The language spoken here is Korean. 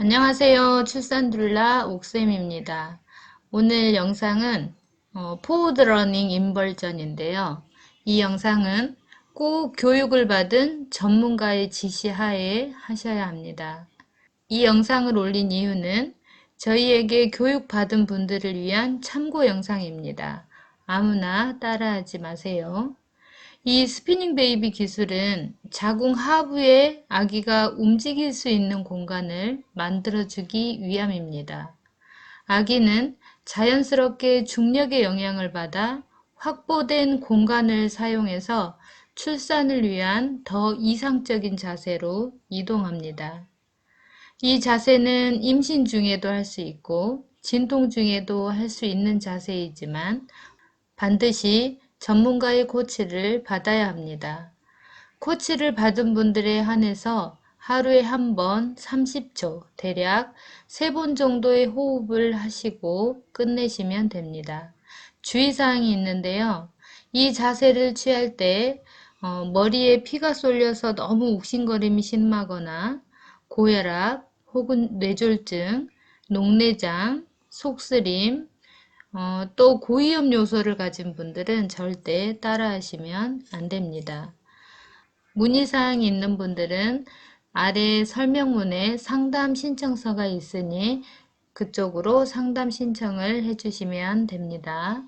안녕하세요. 출산둘라 옥쌤입니다. 오늘 영상은 어, 포워드 러닝 인벌전인데요. 이 영상은 꼭 교육을 받은 전문가의 지시하에 하셔야 합니다. 이 영상을 올린 이유는 저희에게 교육받은 분들을 위한 참고 영상입니다. 아무나 따라하지 마세요. 이 스피닝 베이비 기술은 자궁 하부에 아기가 움직일 수 있는 공간을 만들어주기 위함입니다. 아기는 자연스럽게 중력의 영향을 받아 확보된 공간을 사용해서 출산을 위한 더 이상적인 자세로 이동합니다. 이 자세는 임신 중에도 할 수 있고 진통 중에도 할 수 있는 자세이지만 반드시 전문가의 코치를 받아야 합니다. 코치를 받은 분들에 한해서 하루에 한 번 30초, 대략 3번 정도의 호흡을 하시고 끝내시면 됩니다. 주의사항이 있는데요. 이 자세를 취할 때 어, 머리에 피가 쏠려서 너무 욱신거림이 심하거나 고혈압 혹은 뇌졸중, 녹내장, 속쓰림, 어, 또 고위험 요소를 가진 분들은 절대 따라하시면 안 됩니다. 문의사항이 있는 분들은 아래 설명문에 상담 신청서가 있으니 그쪽으로 상담 신청을 해주시면 됩니다.